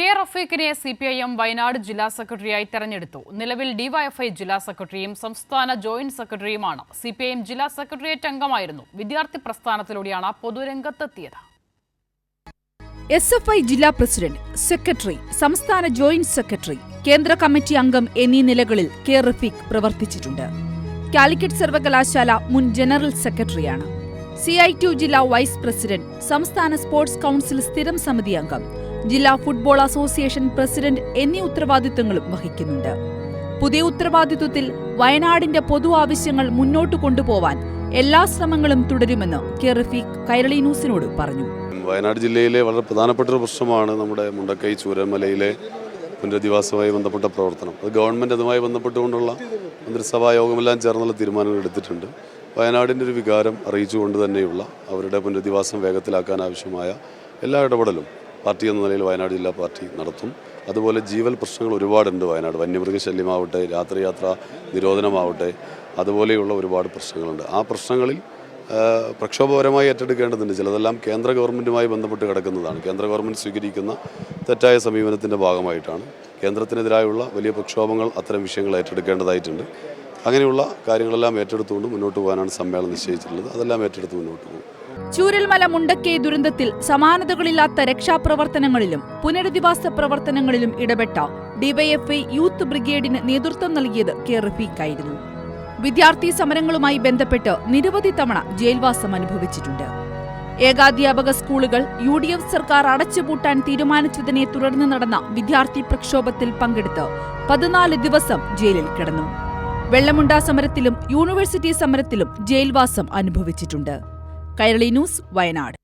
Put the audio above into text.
K റഫീഖിനെ C P I M Wayanad ജില്ലാ സെക്രട്ടറിയായി തെരഞ്ഞെടുത്തു. നിലവിൽ ഡിവൈഎഫ്ഐ ജില്ലാ സെക്രട്ടറിയും സംസ്ഥാന ജോയിന്റ് സെക്രട്ടറിയുമാണ്. സി പി ഐ എം ജില്ലാ സെക്രട്ടേറിയറ്റ് അംഗമായിരുന്നു. വിദ്യാർത്ഥി പ്രസ്ഥാനത്തിലൂടെയാണ് പൊതുരംഗത്തെത്തിയത്. എസ് എഫ് ഐ ജില്ലാ പ്രസിഡന്റ് സെക്രട്ടറി സംസ്ഥാന ജോയിന്റ് സെക്രട്ടറി കേന്ദ്ര കമ്മിറ്റി അംഗം എന്നീ നിലകളിൽ കെ റഫീഖ് പ്രവർത്തിച്ചിട്ടുണ്ട്. കാലിക്കറ്റ് സർവകലാശാല മുൻ ജനറൽ സെക്രട്ടറിയാണ്. സി ഐ ടി ജില്ലാ വൈസ് പ്രസിഡന്റ് സംസ്ഥാന സ്പോർട്സ് കൗൺസിൽ സ്ഥിരം സമിതി അംഗം ജില്ലാ ഫുട്ബോൾ അസോസിയേഷൻ പ്രസിഡന്റ് എന്നീ ഉത്തരവാദിത്തങ്ങളും വഹിക്കുന്നുണ്ട്. പുതിയ ഉത്തരവാദിത്വത്തിൽ വയനാടിന്റെ പൊതു ആവശ്യങ്ങൾ മുന്നോട്ട് കൊണ്ടുപോവാൻ എല്ലാ ശ്രമങ്ങളും തുടരുമെന്ന് കെ റഫീഖ് കൈരളി ന്യൂസിനോട് പറഞ്ഞു. വയനാട് ജില്ലയിലെ വളരെ പ്രധാനപ്പെട്ട ഒരു പ്രശ്നമാണ് നമ്മുടെ മുണ്ടക്കൈ ചൂരമലയിലെ പുനരധിവാസവുമായി ബന്ധപ്പെട്ട പ്രവർത്തനം. അത് ഗവൺമെന്റ് അതുമായി ബന്ധപ്പെട്ടുകൊണ്ടുള്ള മന്ത്രിസഭാ യോഗമെല്ലാം ചേർന്നുള്ള തീരുമാനങ്ങൾ എടുത്തിട്ടുണ്ട്. വയനാടിന്റെ ഒരു വികാരം അറിയിച്ചുകൊണ്ട് തന്നെയുള്ള അവരുടെ പുനരധിവാസം വേഗത്തിലാക്കാൻ ആവശ്യമായ എല്ലാ ഇടപെടലും പാർട്ടി എന്ന നിലയിൽ വയനാട് ജില്ലാ പാർട്ടി നടത്തും. അതുപോലെ ജീവൽ പ്രശ്നങ്ങൾ ഒരുപാടുണ്ട് വയനാട്. വന്യമൃഗശല്യമാവട്ടെ രാത്രിയാത്ര നിരോധനമാവട്ടെ അതുപോലെയുള്ള ഒരുപാട് പ്രശ്നങ്ങളുണ്ട്. ആ പ്രശ്നങ്ങളിൽ പ്രക്ഷോഭപരമായി ഏറ്റെടുക്കേണ്ടതുണ്ട്. ചിലതെല്ലാം കേന്ദ്ര ഗവൺമെന്റുമായി ബന്ധപ്പെട്ട് കിടക്കുന്നതാണ്. കേന്ദ്ര ഗവൺമെന്റ് സ്വീകരിക്കുന്ന തെറ്റായ സമീപനത്തിന്റെ ഭാഗമായിട്ടാണ്. കേന്ദ്രത്തിനെതിരായുള്ള വലിയ പ്രക്ഷോഭങ്ങൾ അത്തരം വിഷയങ്ങൾ ഏറ്റെടുക്കേണ്ടതായിട്ടുണ്ട്. അങ്ങനെയുള്ള കാര്യങ്ങളെല്ലാം ഏറ്റെടുത്തുകൊണ്ട് മുന്നോട്ട് പോകാനാണ് സമ്മേളനം നിശ്ചയിച്ചിട്ടുള്ളത്. അതെല്ലാം ഏറ്റെടുത്ത് മുന്നോട്ട് പോകും. ചൂരൽമല മുണ്ടക്കൈ ദുരന്തത്തിൽ സമാനതകളില്ലാത്ത രക്ഷാപ്രവർത്തനങ്ങളിലും പുനരധിവാസ പ്രവർത്തനങ്ങളിലും ഇടപെട്ട ഡിവൈഎഫ്ഐ യൂത്ത് ബ്രിഗേഡിന് നേതൃത്വം നൽകിയത് കെ റഫീഖായിരുന്നു. വിദ്യാർത്ഥി സമരങ്ങളുമായി ബന്ധപ്പെട്ട് നിരവധി തവണ ജയിൽവാസം അനുഭവിച്ചിട്ടുണ്ട്. ഏകാധ്യാപക സ്കൂളുകൾ യു ഡി എഫ് സർക്കാർ അടച്ചുപൂട്ടാൻ തീരുമാനിച്ചതിനെ തുടർന്ന് നടന്ന വിദ്യാർത്ഥി പ്രക്ഷോഭത്തിൽ പങ്കെടുത്ത് പതിനാല് ദിവസം ജയിലിൽ കിടന്നു. വെള്ളമുണ്ട സമരത്തിലും യൂണിവേഴ്സിറ്റി സമരത്തിലും ജയിൽവാസം അനുഭവിച്ചിട്ടുണ്ട്. കൈരളി ന്യൂസ് വയനാട്.